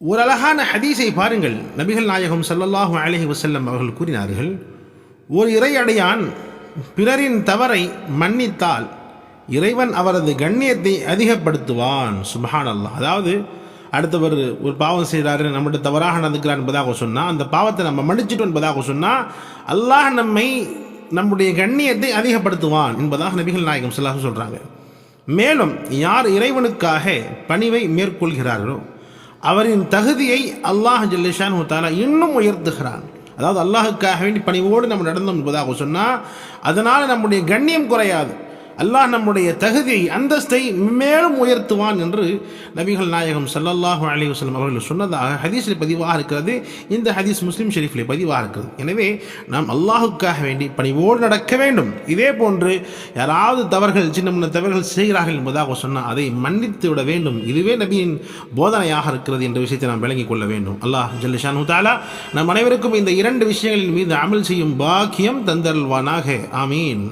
ஒரு அழகான ஹதீஸை பாருங்கள். நபிகள் நாயகம் சல்லல்லாஹு அலஹி வசல்லம் அவர்கள் கூறினார்கள் ஒரு இறையடையான் பிறரின் தவறை மன்னித்தால் இறைவன் அவரது கண்ணியத்தை அதிகப்படுத்துவான். சுபஹான் அல்லாஹ் அதாவது அடுத்தவர் ஒரு பாவம் செய்கிறாரு நம்மகிட்ட தவறாக நடந்துக்கிறார் என்பதாக சொன்னால் அந்த பாவத்தை நம்ம மன்னிச்சிட்டோம் என்பதாக சொன்னால் அல்லாஹ் நம்மை நம்முடைய கண்ணியத்தை அதிகப்படுத்துவான் என்பதாக நபிகள் நாயகம் சொல்லாக சொல்கிறாங்க மேலும் யார் இறைவனுக்காக பணிவை மேற்கொள்கிறார்களோ அவரின் தகுதியை அல்லாஹ் ஜல்லிஷான் தாலா இன்னும் உயர்த்துகிறான். அதாவது அல்லாஹுக்காக வேண்டி பணிவோடு நம்ம நடந்தோம் என்பதாக சொன்னால் அதனால் நம்முடைய கண்ணியம் குறையாது. அல்லாஹ் நம்முடைய தகுதியை அந்தஸ்தை மேலும் உயர்த்துவான் என்று நபிகள் நாயகம் ஸல்லல்லாஹு அலி வஸ்லம் அவர்கள் சொன்னதாக ஹதீஸில் பதிவாக இருக்கிறது. இந்த ஹதீஸ் முஸ்லீம் ஷெரீஃபில் பதிவாக இருக்கிறது. எனவே நாம் அல்லாஹுக்காக வேண்டி பணிவோடு நடக்க வேண்டும். இதே போன்று யாராவது தவறுகள் சின்ன முன்ன தவறுகள் செய்கிறார்கள் என்பதாக சொன்னால் அதை மன்னித்து விட வேண்டும். இதுவே நபியின் போதனையாக இருக்கிறது என்ற விஷயத்தை நாம் விளங்கிக் கொள்ள வேண்டும். அல்லாஹ் ஜல்லிஷானு தாலா நம் அனைவருக்கும் இந்த இரண்டு விஷயங்களின் மீது அமல் செய்யும் பாக்கியம் தந்தல்வானாக ஆமீன்.